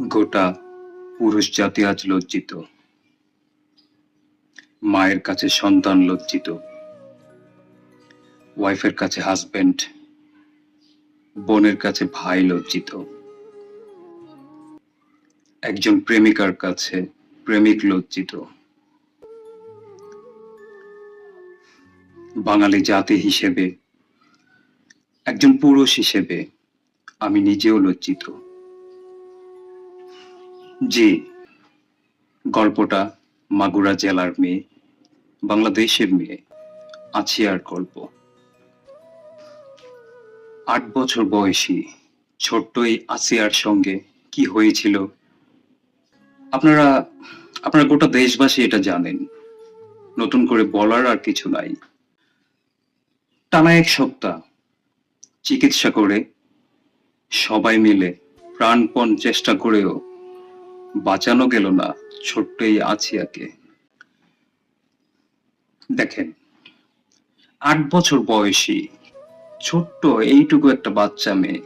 গোটা পুরুষ জাতি আজ লজ্জিত। মায়ের কাছে সন্তান লজ্জিত। ওয়াইফের কাছে হাজবেন্ড বোনের কাছে ভাই লজ্জিত। একজন প্রেমিকার কাছে প্রেমিক লজ্জিত। বাঙালি জাতি হিসেবে, একজন পুরুষ হিসেবে আমি নিজেও লজ্জিত। জি। গল্পটা মাগুরা জেলার মেয়ে, বাংলাদেশের মেয়ে, আছিয়ার গল্প। আট বছর বয়সী ছোট্ট এই আসিয়ার সঙ্গে কি হয়েছিল? আপনারা আপনারা গোটা দেশবাসী এটা জানেন। নতুন করে বলার আর কিছু নাই। টানা এক সপ্তাহ চিকিৎসা করে সবাই মিলে প্রাণপণ চেষ্টা করেও বাঁচানো গেল না ছোট্ট এই আছিয়াকে দেখেন, আট বছর বয়সী, ছোট্ট এইটুকু একটা বাচ্চা মেয়ে,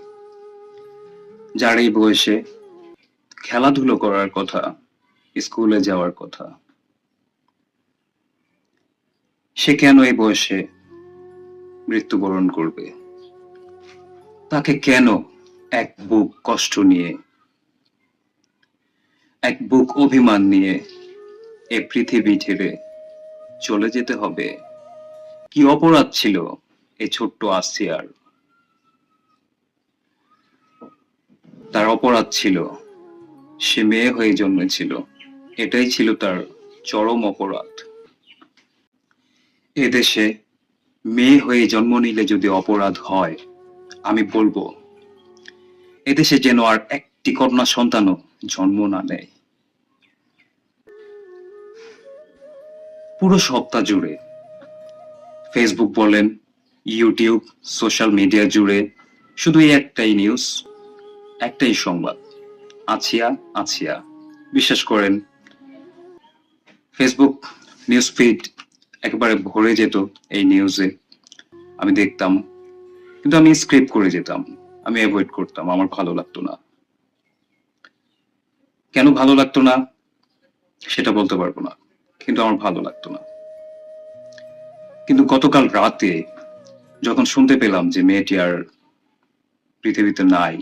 যার এই বয়সে খেলাধুলো করার কথা, স্কুলে যাওয়ার কথা। সে কেন এই বয়সে মৃত্যুবরণ করবে? তাকে কেন এক বুক কষ্ট নিয়ে এক বুক অভিমান নিয়ে এ পৃথিবী ছেড়ে চলে যেতে হবে। কি অপরাধ ছিল এই ছোট্ট আসিয়ার? তার অপরাধ ছিল, সে মেয়ে হয়ে জন্মেছিল। এটাই ছিল তার চরম অপরাধ। এদেশে মেয়ে হয়ে জন্ম নিলে যদি অপরাধ হয়, আমি বলব এদেশে যেন আর একটি কন্যা সন্তানও জন্ম না নেয়। পুরো সপ্তাহ জুড়ে ফেসবুক বলেন ইউটিউব সোশ্যাল মিডিয়া জুড়ে শুধু একটাই নিউজ একটাই সংবাদ। আছিয়া আছিয়া। বিশ্বাস করেন ফেসবুক নিউজ ফিড একেবারে ভরে যেত এই নিউজে আমি দেখতাম, কিন্তু আমি স্ক্রিপ্ট করে যেতাম। আমি অ্যাভয়েড করতাম, আমার ভালো লাগতো না। কেন ভালো লাগতো না? সেটা বলতে পারব না, কিন্তু আমার ভালো লাগতো না। কিন্তু গতকাল রাতে যখন শুনতে পেলাম যে মেয়েটি আর পৃথিবীতে নাই,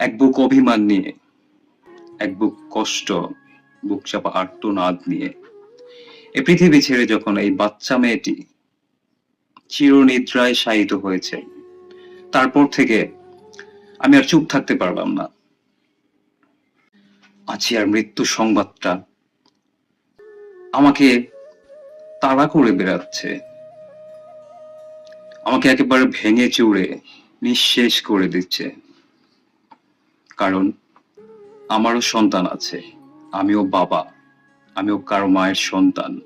এক বুক অভিমান নিয়ে, এক বুক কষ্ট, বুক চাপা আর্তনাদ নিয়ে, এ পৃথিবী ছেড়ে যখন এই বাচ্চা মেয়েটি চিরনিদ্রায় শায়িত হয়েছে, তারপর থেকে আমি আর চুপ থাকতে পারলাম না। আছি আর মৃত্যু সংবাদটা আমাকে তাড়া করে বেড়াচ্ছে। আমাকে একেবারে ভেঙে চুড়ে, নিঃশেষ করে দিচ্ছে। কারণ আমারও সন্তান আছে। আমিও বাবা। আমিও কারও মায়ের সন্তান।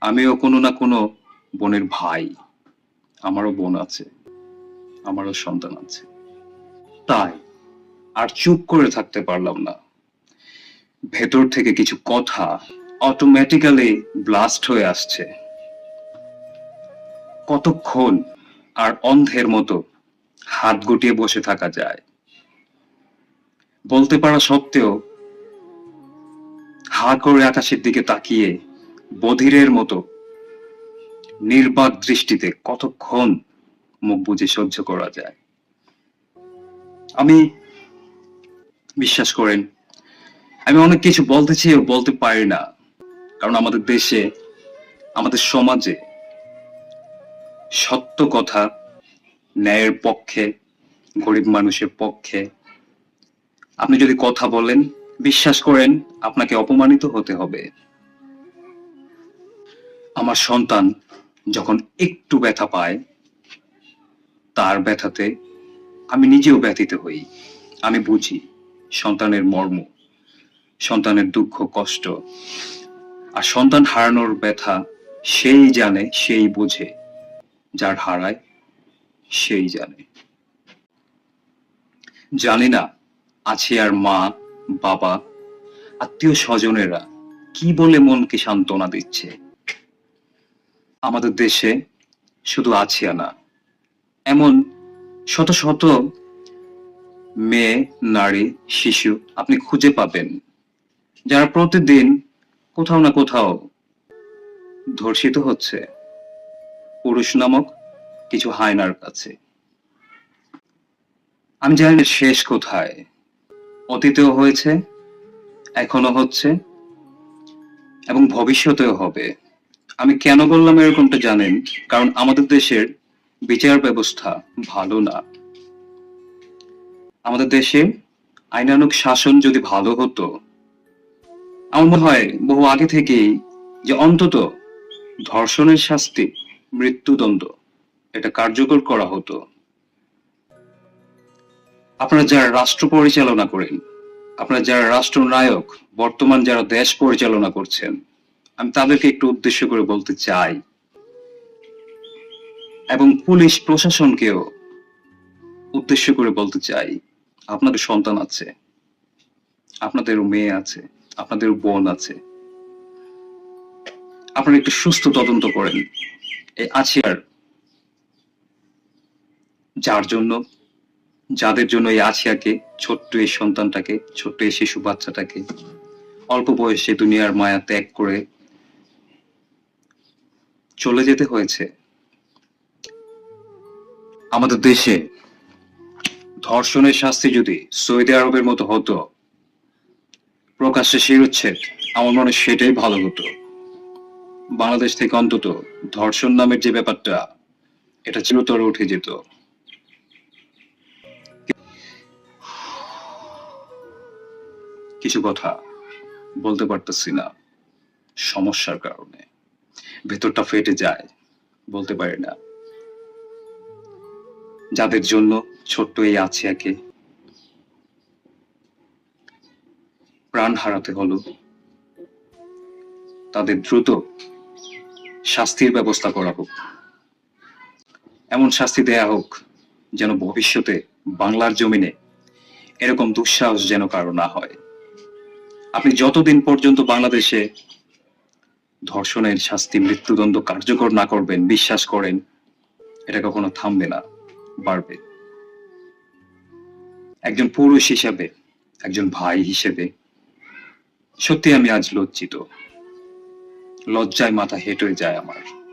আমিও কোনো না কোনো বোনের ভাই। আমারও বোন আছে। আমারও সন্তান আছে। তাই আর চুপ করে থাকতে পারলাম না। ভেতর থেকে কিছু কথা অটোমেটিক্যালি ব্লাস্ট হয়ে আসছে। কতক্ষণ আর অন্ধের মতো হাত গুটিয়ে বসে থাকা যায়? বলতে পারা সত্ত্বেও হা করে আকাশের দিকে তাকিয়ে বধিরের মতো নির্বাক দৃষ্টিতে কতক্ষণ মুখ বুঝে সহ্য করা যায়? আমি বিশ্বাস করেন আমি অনেক কিছু বলতে চেয়েও বলতে পারি না। কারণ আমাদের দেশে, আমাদের সমাজে সত্য কথা ন্যায়ের পক্ষে, গরিব মানুষের পক্ষে, আপনি যদি কথা বলেন, বিশ্বাস করেন, আপনাকে অপমানিত হতে হবে। আমার সন্তান যখন একটু ব্যথা পায়, তার ব্যথাতে আমি নিজেও ব্যথিত হই। আমি বুঝি সন্তানের মর্ম। সন্তানের দুঃখ, কষ্ট। আর সন্তান হারানোর ব্যথা সেই জানে, সেই বোঝে। যার হারায় সেই জানে। জানি না আছে আর মা, বাবা, আত্মীয় স্বজনেরা কি বলে মনকে সান্ত্বনা দিচ্ছে। আমাদের দেশে শুধু আছে না, এমন শত শত মেয়ে, নারী, শিশু আপনি খুঁজে পাবেন। যারা প্রতিদিন কোথাও না কোথাও ধর্ষিত হচ্ছে, পুরুষ নামক কিছু হায়নার কাছে। আমি জানি শেষ কোথায়। অতীতেও হয়েছে এখনও হচ্ছে, এবং ভবিষ্যতেও হবে। আমি কেন বললাম এরকমটা জানেন? কারণ আমাদের দেশের বিচার ব্যবস্থা ভালো না। আমাদের দেশে আইনানুক শাসন যদি ভালো হতো আমার মনে হয় বহু আগে থেকেই যে অন্তত ধর্ষণের শাস্তি মৃত্যুদণ্ড, এটা কার্যকর করা হতো। আপনারা যারা রাষ্ট্র পরিচালনা করেন, আপনারা যারা রাষ্ট্রনায়ক, বর্তমান যারা দেশ পরিচালনা করছেন, আমি তাদেরকে একটু উদ্দেশ্য করে বলতে চাই। এবং পুলিশ প্রশাসনকেও উদ্দেশ্য করে বলতে চাই, আপনাদের সন্তান আছে, আপনাদেরও মেয়ে আছে আপনাদেরও বোন আছে। আপনারা একটু সুস্থ তদন্ত করেন। এই আছিয়ার যার জন্য, যাদের জন্য এই আছিয়াকে, ছোট্ট এই সন্তানটাকে, ছোট্ট এই শিশু বাচ্চাটাকে, অল্প বয়সে দুনিয়ার মায়া ত্যাগ করে চলে যেতে হয়েছে। আমাদের দেশে ধর্ষণের শাস্তি যদি সৌদি আরবের মতো হতো প্রকাশ্যে শিরোচ্ছেদ আমার মনে সেটাই ভালো হতো। বাংলাদেশ থেকে অন্তত ধর্ষণ নামের যে ব্যাপারটা, এটা চিরতরে উঠে যেত। কিছু কথা বলতে পারতেছি না, সমস্যার কারণে। ভেতরটা ফেটে যায়, বলতে পারি না। যাদের জন্য ছোট্ট এই আছিয়াকে প্রাণ হারাতে হলো। তাদের দ্রুত শাস্তির ব্যবস্থা করা হোক। এমন শাস্তি দেয়া হোক যেন ভবিষ্যতে বাংলার জমিনে এরকম দুঃসাহস যেন কারও না হয়। আপনি যতদিন পর্যন্ত বাংলাদেশে ধর্ষণের শাস্তি, মৃত্যুদণ্ড কার্যকর না করবেন, বিশ্বাস করেন, এটা কখনো থামবে না, বাড়বে। একজন পুরুষ হিসেবে, একজন ভাই হিসেবে সত্যি আমি আজ লজ্জিত। লজ্জায় মাথা হেঁটে যায় আমার।